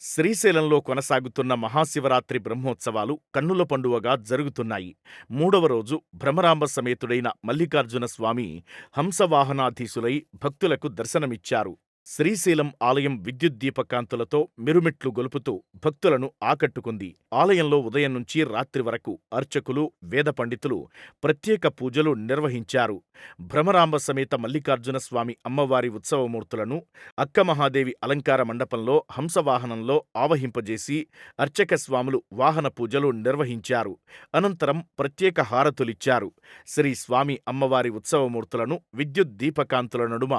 శ్రీశైలంలో కొనసాగుతున్న మహాశివరాత్రి బ్రహ్మోత్సవాలు కన్నుల పండువగా జరుగుతున్నాయి. మూడవ రోజు భ్రమరాంబ సమేతుడైన మల్లికార్జున స్వామి హంసవాహనాధీశులై భక్తులకు దర్శనమిచ్చారు. శ్రీశైలం ఆలయం విద్యుత్ దీపకాంతులతో మిరుమిట్లు గొలుపుతూ భక్తులను ఆకట్టుకుంది. ఆలయంలో ఉదయం నుంచి రాత్రి వరకు అర్చకులు, వేద పండితులు ప్రత్యేక పూజలు నిర్వహించారు. భ్రమరాంబ సమేత మల్లికార్జున స్వామి అమ్మవారి ఉత్సవమూర్తులను అక్కమహాదేవి అలంకార మండపంలో హంసవాహనంలో ఆవహింపజేసి అర్చక స్వాములు వాహన పూజలు నిర్వహించారు. అనంతరం ప్రత్యేక హారతులిచ్చారు. శ్రీ స్వామి అమ్మవారి ఉత్సవమూర్తులను విద్యుత్ దీపకాంతుల నడుమ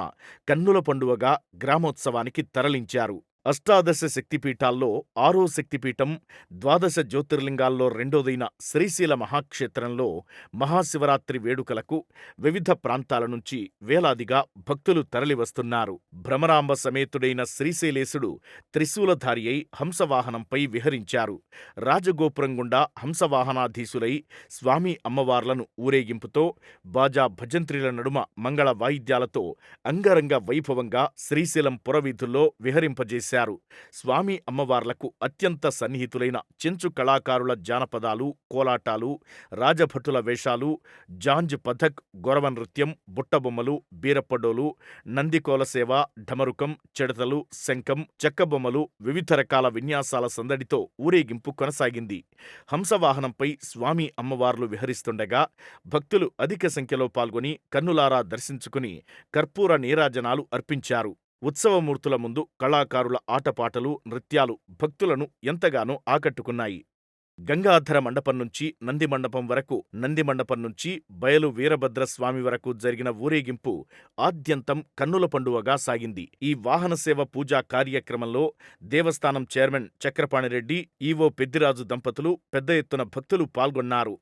కన్నుల పండువగా గ్రామోత్సవానికి తరలించారు. అష్టాదశ శక్తిపీఠాల్లో ఆరో శక్తిపీఠం, ద్వాదశ జ్యోతిర్లింగాల్లో రెండోదైన శ్రీశైల మహాక్షేత్రంలో మహాశివరాత్రి వేడుకలకు వివిధ ప్రాంతాల నుంచి వేలాదిగా భక్తులు తరలివస్తున్నారు. భ్రమరాంబ సమేతుడైన శ్రీశైలేశుడు త్రిశూలధారి అయి హంసవాహనంపై విహరించారు. రాజగోపురం గుండా హంసవాహనాధీశులై స్వామి అమ్మవార్లను ఊరేగింపుతో బాజా భజంత్రిల నడుమ మంగళ వాయిద్యాలతో అంగరంగ వైభవంగా శ్రీశైలం పురవీధుల్లో విహరింపజేశారు. స్వామి అమ్మవార్లకు అత్యంత సన్నిహితులైన చెంచు కళాకారుల జానపదాలు, కోలాటాలు, రాజభటుల వేషాలు, జాంజ్ పథక్, గొరవ నృత్యం, బుట్టబొమ్మలు, బీరప్పడోలు, నందికోలసేవ, ఢమరుకం, చెడతలు శంఖం, చెక్కబొమ్మలు, వివిధ రకాల విన్యాసాల సందడితో ఊరేగింపు కొనసాగింది. హంసవాహనంపై స్వామి అమ్మవార్లు విహరిస్తుండగా భక్తులు అధిక సంఖ్యలో పాల్గొని కన్నులారా దర్శించుకుని కర్పూర నీరాజనాలు అర్పించారు. ఉత్సవమూర్తుల ముందు కళాకారుల ఆటపాటలు, నృత్యాలు భక్తులను ఎంతగానో ఆకట్టుకున్నాయి. గంగాధర మండపం నుంచి నంది మండపం వరకు, నంది మండపం నుంచి బయలు వీరభద్రస్వామి వరకు జరిగిన ఊరేగింపు ఆద్యంతం కన్నుల పండువగా సాగింది. ఈ వాహనసేవ పూజా కార్యక్రమంలో దేవస్థానం చైర్మన్ చక్రపాణిరెడ్డి, ఈవో పెద్దిరాజు దంపతులు పెద్ద ఎత్తున భక్తులు పాల్గొన్నారు.